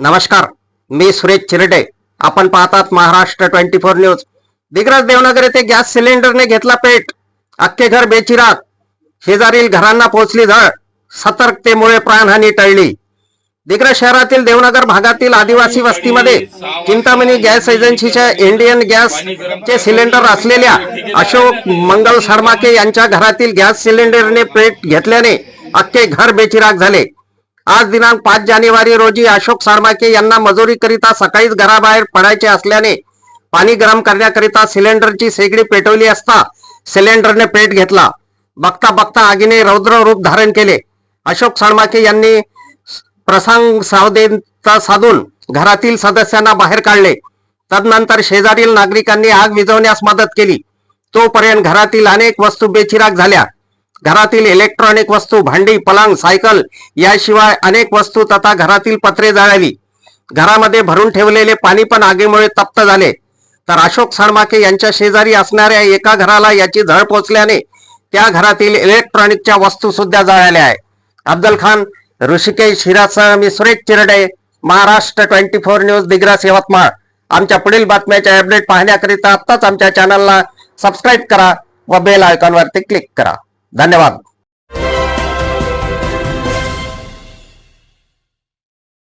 नमस्कार मी सुरेश चिरडे. आपण पाहतात Maharashtra twenty four news. Digras Devnagar येथे गॅस सिलेंडरने घेतला पेट. अख्खे घर बेचिराग शेजारील घरांना पोहोचली झळ. सतर्कतेमुळे प्राणहानी टळली. दिग्रज शहरातील देवनगर भागातील आदिवासी वस्तीमध्ये चिंतामणी गॅस एजन्सीच्या इंडियन गॅस चे सिलेंडर असलेल्या अशोक मंगल सरमाके यांच्या घरातील गॅस सिलेंडरने पेट घेतल्याने अख्खे घर बेचिराग झाले. आज दिनांक पाच जानेवारी रोजी अशोक साळमाके यांना मजुरीकरिता सकाळीच घराबाहेर पडायचे असल्याने पाणी गरम करण्याकरिता सिलेंडरची शेगडी पेटवली असता सिलेंडरने पेट घेतला. बघता बघता आगीने रौद्र रूप धारण केले. अशोक साळमाके यांनी प्रसंग सावदेचा साधून घरातील सदस्यांना बाहेर काढले. तदनंतर शेजारील नागरिकांनी आग विझवण्यास मदत केली. तोपर्यंत घरातील अनेक वस्तू बेचिराग झाल्या. घरातील इलेक्ट्रॉनिक वस्तू भांडी पलंग सायकल याशिवाय अनेक वस्तू तथा घरातील पत्रे जळाली. घरामध्ये भरून ठेवलेले पाणी पण आगीमुळे तप्त झाले. तर अशोक सणमाके यांच्या शेजारी असणाऱ्या एका घराला याची झळ पोचल्याने त्या घरातील इलेक्ट्रॉनिकच्या वस्तू सुद्धा जळाल्या आहे अब्दल खान ऋषिकेश हिरासह मी Suresh Chirde Maharashtra twenty four news Digras Yavatmal. आमच्या पुढील बातम्याचे अपडेट पाहण्याकरिता आत्ताच आमच्या चॅनलला सबस्क्राईब करा व बेल आयकॉनवरती क्लिक करा. ధన్యవాదాలు